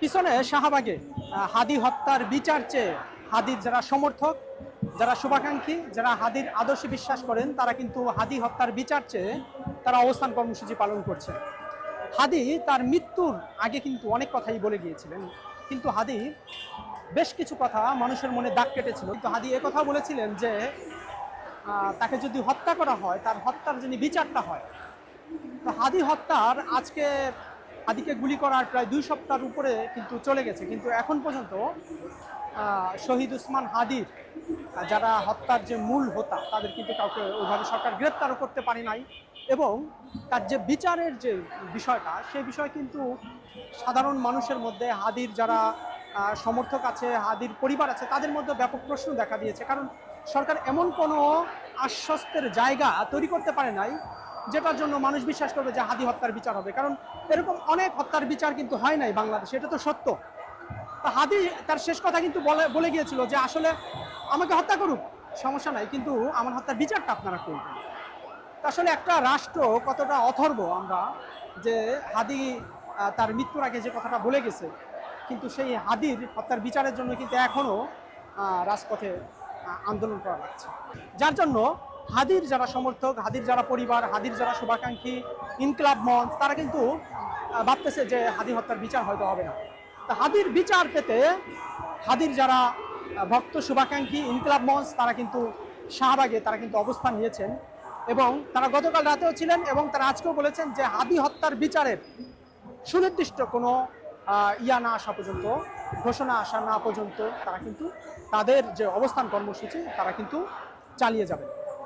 পিছনে শাহবাগে হাদি হত্যার বিচার চেয়ে হাদির যারা সমর্থক, যারা শুভাকাঙ্ক্ষী, যারা হাদির আদর্শে বিশ্বাস করেন, তারা কিন্তু হাদি হত্যার বিচার চেয়ে তারা অবস্থান কর্মসূচি পালন করছে। হাদি তার মৃত্যুর আগে কিন্তু অনেক কথাই বলে গিয়েছিলেন, কিন্তু হাদি বেশ কিছু কথা মানুষের মনে দাগ কেটেছিল। কিন্তু হাদি কথা বলেছিলেন যে তাকে যদি হত্যা করা হয়, তার হত্যার যিনি বিচারটা হয়, তো হাদি হত্যার আজকে হাদিকে গুলি করার প্রায় দুই সপ্তাহের উপরে কিন্তু চলে গেছে। কিন্তু এখন পর্যন্ত শহীদ উসমান হাদির যারা হত্যার যে মূল হোতা, তাদের কিন্তু কাউকে ওইভাবে সরকার গ্রেপ্তারও করতে পারে নাই। এবং তার যে বিচারের যে বিষয়টা, সেই বিষয় কিন্তু সাধারণ মানুষের মধ্যে, হাদির যারা সমর্থক আছে, হাদির পরিবার আছে, তাদের মধ্যে ব্যাপক প্রশ্ন দেখা দিয়েছে। কারণ সরকার এমন কোনো আশ্বস্তের জায়গা তৈরি করতে পারে নাই যেটার জন্য মানুষ বিশ্বাস করবে যে হাদি হত্যার বিচার হবে। কারণ এরকম অনেক হত্যার বিচার কিন্তু হয় নাই বাংলাদেশে, এটা তো সত্য। তা হাদি তার শেষ কথা কিন্তু বলে বলে গিয়েছিল যে আসলে আমাকে হত্যা করুক, সমস্যা নাই, কিন্তু আমার হত্যার বিচারটা আপনারা করবেন। আসলে একটা রাষ্ট্র কতটা অথর্ব আমরা, যে হাদি তার মৃত্যুর আগে যে কথাটা বলে গেছে, কিন্তু সেই হাদির হত্যার বিচারের জন্য কিন্তু এখনও রাজপথে আন্দোলন করা লাগছে। যার জন্য হাদির যারা সমর্থক, হাদির যারা পরিবার, হাদির যারা শুভাকাঙ্ক্ষী, ইনকলাব মঞ্চ, তারা কিন্তু ভাবতেছে যে হাদি হত্যার বিচার হয়তো হবে না। তা হাদির বিচার পেতে হাদির যারা ভক্ত, শুভাকাঙ্ক্ষী, ইনকলাব মঞ্চ, তারা কিন্তু শাহবাগে তারা কিন্তু অবস্থান নিয়েছেন এবং তারা গতকাল রাতেও ছিলেন এবং তারা আজকেও বলেছেন যে হাদি হত্যার বিচারের সুনির্দিষ্ট কোনো ইয়া না আসা পর্যন্ত, ঘোষণা আসা না পর্যন্ত তারা কিন্তু তাদের যে অবস্থান কর্মসূচি, তারা কিন্তু চালিয়ে যাবেন।